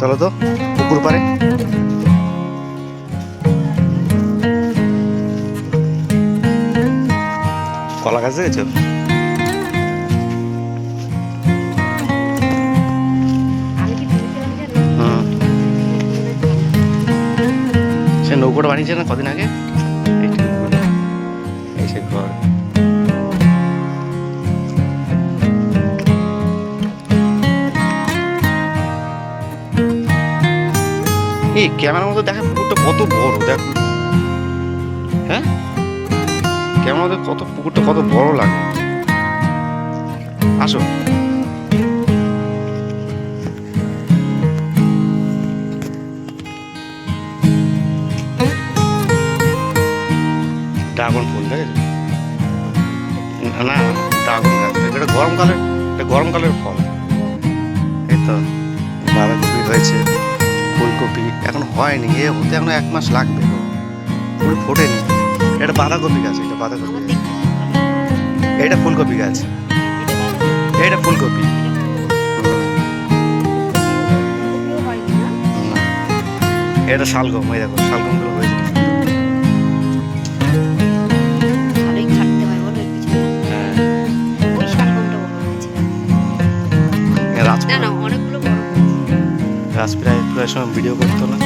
চলো তো, পুকুর পাড়ে। কলা গাছ দেখেছ? সে নৌকোটা বানিয়েছে না কদিন আগে। এই সে ঘর। এই ক্যামেরার মধ্যে দেখা, পুকুরটা কত বড়, দেখো। হ্যাঁ? ক্যামেরার মধ্যে কত, পুকুরটা কত বড় লাগে। আসো। ড্রাগন ফুল দেখেছ না না, ড্রাগন গাছ এটা গরমকালের এটা গরমকালের ফল। এই তো, বাঁধাকপি হয়েছে। ফুলকপি এখন হয়নি এ হতে এখন এক মাস লাগবে। ফুল ফোটেনি। এটা বাঁধাকপি গাছ এটা বাঁধাকপি। এটা ফুলকপি গাছ। এটা ফুলকপি। এটা শালগম এই দেখো শালগমগুলো হয়েছে। ভালোই রাজপ্রায় প্রায় সময় ভিডিও করতো না।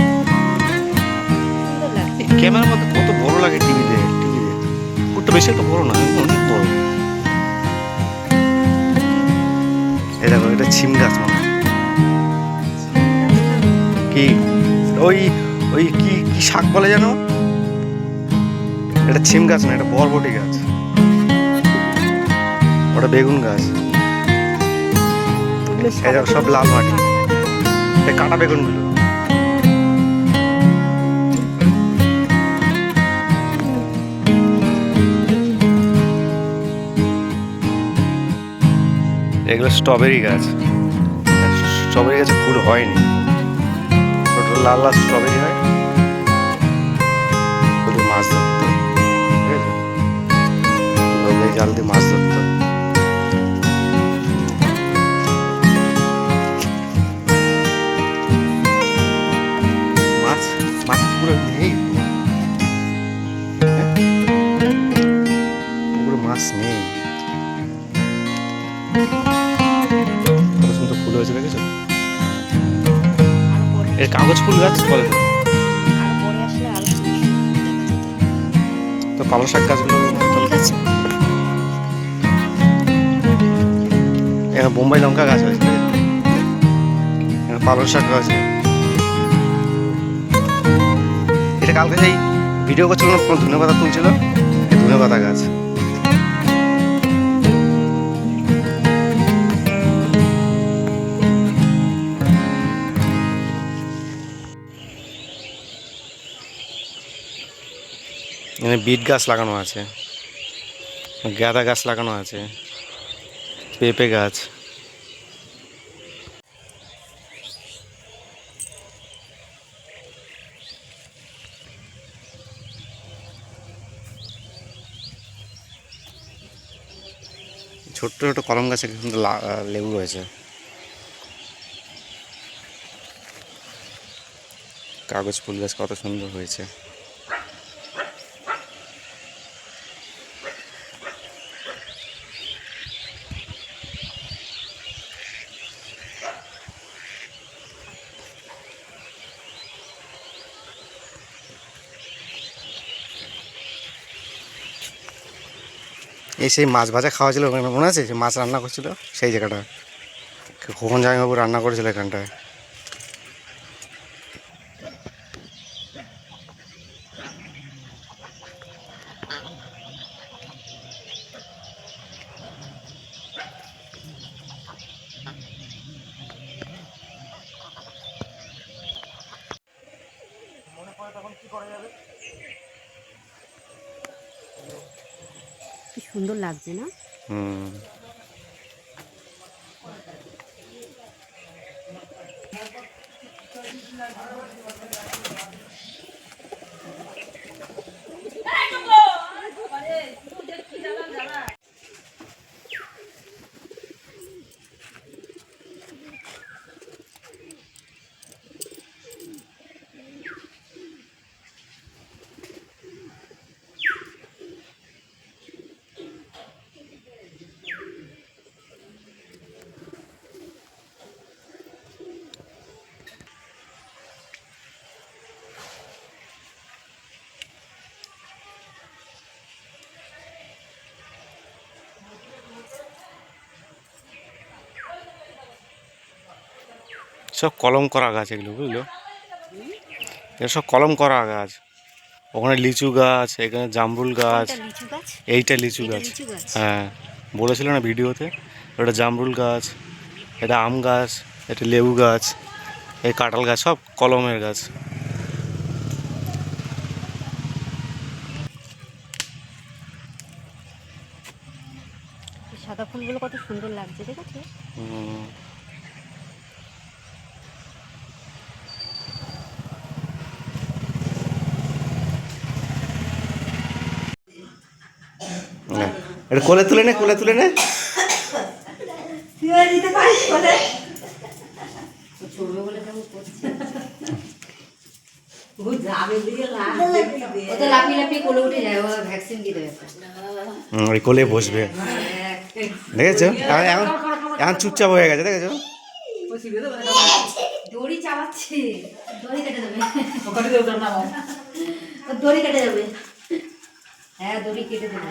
ক্যামেরার মধ্যে কত বড় লাগে টিভিতে টিভিতে ওটা বেশি একটা বড় না অনেক বড় এই দেখো এটা ছিম গাছ মনে কি ওই ওই কি কি শাক বলে জানো এটা ছিম গাছ না এটা বরবটি গাছ। ওটা বেগুন গাছ। সব লাল মাটি। এই কাটা বেগুনগুলো এগুলো স্ট্রবেরি গাছ। স্ট্রবেরি গাছে ফুল হয়নি। ছোট লাল লাল স্ট্রবেরি হয়। মাছ ধরতো জাল দিয়ে মাছ ধরতো হ্যাঁ? পুরো মাছ নেই। কত সুন্দর ফুল হয়েছে, দেখেছ? এর কাগজ ফুল গাছ বলে তো। পালং শাক গাছগুলো এখানে বোম্বাই লঙ্কা গাছ হয়েছে এখানে পালং শাক গাছ এটা কালকে যেই ভিডিও করছিল কোনো ধনে পাতা তুলছিল? ধনে পাতা গাছ এখানে বিট গাছ লাগানো আছে, গাঁদা গাছ লাগানো আছে, পেঁপে গাছ। ছোট্ট ছোট কলম গাছে কিন্তু লেবু রয়েছে। কাগজ ফুল গাছ কত সুন্দর হয়েছে। এই সেই মাছ ভাজা খাওয়া ছিল মনে আছে? মাছ রান্না করছিল, সেই জায়গাটা। খোকন জামাইবাবু রান্না করেছিল এখানটায়। কি সুন্দর লাগছে না? হুম। সব কলম করা গাছ এগুলো বুঝলো? এগুলো সব কলম করা গাছ। ওখানে লিচু গাছ এখানে জামরুল গাছ এইটা লিচু গাছ। হ্যাঁ বলেছিল না ভিডিওতে ওটা জামরুল গাছ এটা আম গাছ এটা লেবু গাছ এই কাঁঠাল গাছ সব কলমের গাছ। সাদা ফুলগুলো কত সুন্দর লাগছে দেখেছ হুম। নে, এটা কোলে তুলে নে কোলে তুলে নে। ওই কোলে বসবে। দেখেছ? এখন চুপচাপ হয়ে গেছে দেখেছ? দড়ি চালাচ্ছে দড়ি কেটে দেবে। দড়ি কেটে যাবে হ্যাঁ দড়ি কেটে দেবে।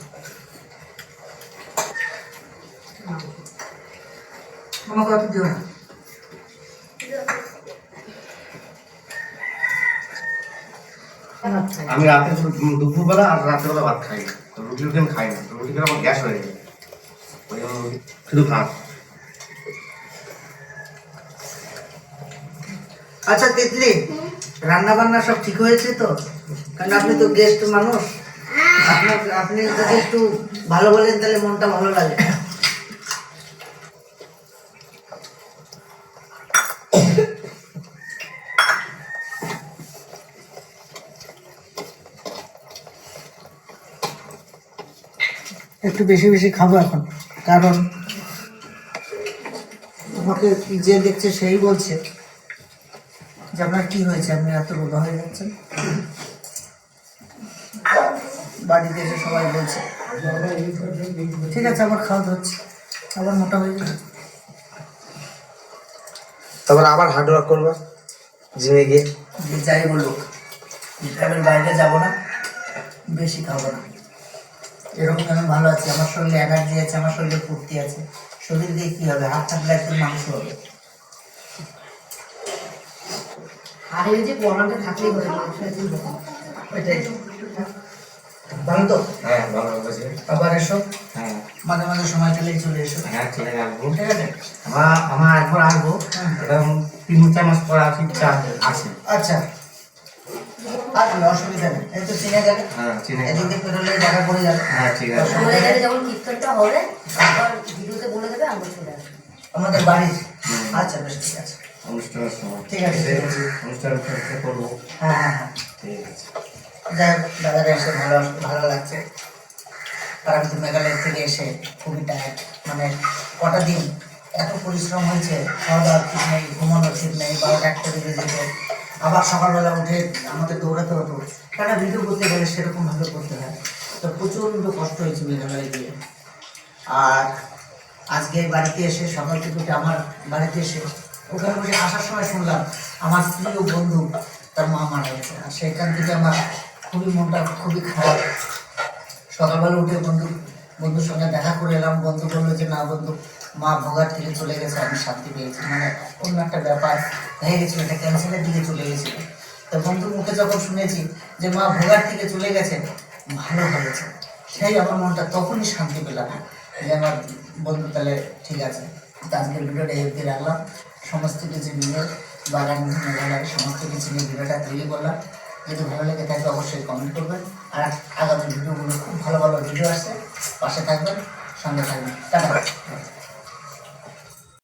আমি রাতে দুপুরবেলা আর রাত্রেবেলা ভাত খাই। তো রুটি রুটি আমি খাই না। তো রুটি খেলে আমার গ্যাস হয়ে যায়। ওই শুধু ভাত। আচ্ছা তিতলি রান্না বান্না সব ঠিক হয়েছে তো? কারণ আপনি তো গেস্ট মানুষ। আপনার আপনি যদি একটু ভালো বলেন তাহলে মনটা ভালো লাগে। একটু বেশি বেশি খাব এখন। কারণ আমাকে যে দেখছে সেই বলছে যে আপনার কি হয়েছে? আপনি এত রোগা হয়ে যাচ্ছেন। বাড়িতে এসে সবাই বলছে ঠিক আছে আবার খাওয়া হচ্ছে আবার মোটা হয়ে যাবে তারপর আবার হার্ড ওয়ার্ক করবে জিমে গিয়ে। যাই বলুক আমি বাইরে যাব না বেশি খাব না। এরকম আমি ভালো আছি? আমার শরীরে এনার্জি আছে আমার শরীরে ফুর্তি আছে। শরীর দিয়ে কী হবে? হাত থাকলে একদম মাংস হবে। আর এই যে পড়াটা থাকলেই হবে এটাই। ভালো তো? হ্যাঁ ভালো আছে। আবার এসো। হ্যাঁ। মাঝে মাঝে সময় পেলেই চলে এসো। হ্যাঁ চলে আসব। ঠিক আছে? আমার আমার একবার আসব। তিন চার মাস পর আসি আছে। আচ্ছা। আসলে অসুবিধা নেই। এই তো চিনে গেলে। হ্যাঁ চিনে এদিক দিয়ে পেরোলে দেখা পড়ে যাবে। হ্যাঁ ঠিক আছে। বলে গেলে যখন কীর্তনটা হবে আবার ভিডিওতে বলে দেবে আমরা চলে আসব। আমাদের বাড়ির আচ্ছা বেশ ঠিক আছে। অনুষ্ঠানের সময়। ঠিক আছে, অনুষ্ঠান অনুষ্ঠান করব। হ্যাঁ হ্যাঁ হ্যাঁ। ঠিক আছে। যাই হোক এসে ভালো ভালো লাগছে। মেঘালয় থেকে এসে খুবই টায়ার্ড মানে কটা দিন এত পরিশ্রম হয়েছে খাওয়া দাওয়ার ঠিক নেই ঘুমানোর ঠিক নেই বারোটা একটা দিকে যেত। আবার সকালবেলা উঠে আমাদের দৌড়াতে হতো। কেন ভিডিও করতে গেলে সেরকমভাবে করতে হয়। তো প্রচণ্ড কষ্ট হয়েছে মেঘালয়ে গিয়ে। আর আজকে বাড়িতে এসে সকাল থেকে উঠে আমার বাড়িতে এসে ওখানে বসে আসার সময় শুনলাম, আমার প্রিয় বন্ধু তার মা মারা গেছে। আর সেখান থেকে আমার খুবই মনটা খুবই খারাপ। সকালবেলা উঠে বন্ধু, বন্ধুর সঙ্গে দেখা করে এলাম। বন্ধু বলল যে, না বন্ধু মা ভোগার থেকে চলে গেছে, আমি শান্তি পেয়েছি। মানে অন্য একটা ব্যাপার হয়ে গেছিল, এটা ক্যান্সারের দিকে চলে গেছিল তো বন্ধুর মুখে যখন শুনেছি যে মা ভোগার থেকে চলে গেছে, ভালো হয়েছে। সেই আমার মনটা তখনই শান্তি পেলাম। যে আমার বন্ধু, তাহলে ঠিক আছে। তো আজকের ভিডিওটা এফ রাখলাম। সমস্ত কিছু নিয়ে, বাগান মেঘালয় সমস্ত কিছু নিয়ে ভিডিওটা তৈরি করলাম। যদি ভালো লেগে থাকে অবশ্যই কমেন্ট করবেন। আর আগামী ভিডিওগুলো খুব ভালো ভালো ভিডিও আসছে। পাশে থাকবেন, সঙ্গে থাকবেন। টাটা।